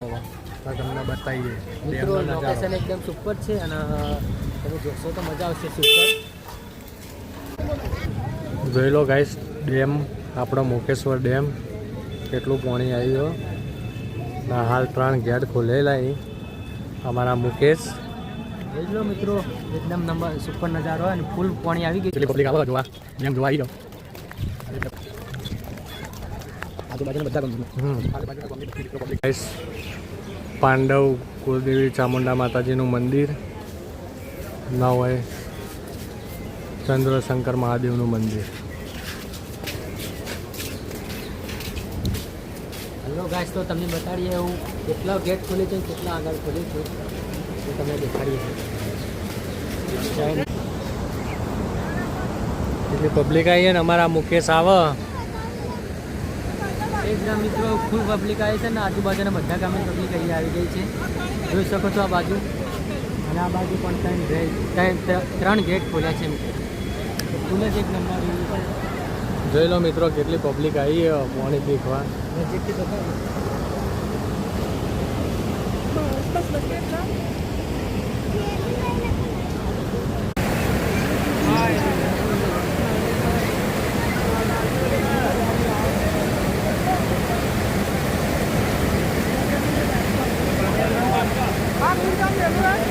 તમને બતાવીએ. મિત્રો લોકેશન એકદમ સુપર છે અને તમે જોશો તો મજા આવશે સુપર જોઈ લો ગાઈસ ડેમ આપણો મુકેશ્વર ડેમ કેટલું પાણી આવ્યું. ને હાલ ત્રણ ગેટ ખોલેલા એ. અમારા મુકેશ. જોઈ લો મિત્રો એકદમ નંબર સુપર નજારો અને ફૂલ પાણી આવી ગયું પબ્લિક આવો જોવા. જેમ જોવા આવી ગાઈસ પાંડવ કુળદેવી ચામુંડા માતાજીનું મંદિર. ન હોય ચંદ્રશંકર મહાદેવનું મંદિર. હલો ગાઈસ તો તમને બતાડીએ હું કેટલા ગેટ ખોલે છે કેટલા આગળ ખોલે છે એ તમને દેખાડીએ. એટલી પબ્લિક આવીએ ને અમારા મુકેશ આવે. એકદમ મિત્રો ફૂલ પબ્લિક આવી છે ને આજુબાજુના બધા ગામે પબ્લિક અહીં આવી ગઈ છે. જોઈ શકો છો આ બાજુ. અને આ બાજુ પણ ત્રણ ગેટ ત્રણ- ગેટ ખોલ્યા છે મિત્રો. તો ફૂલ જ એક નંબર જોઈ લો મિત્રો કેટલી પબ્લિક આવી છે પાણી પીખવા નજીકથી બતાવો. everyone.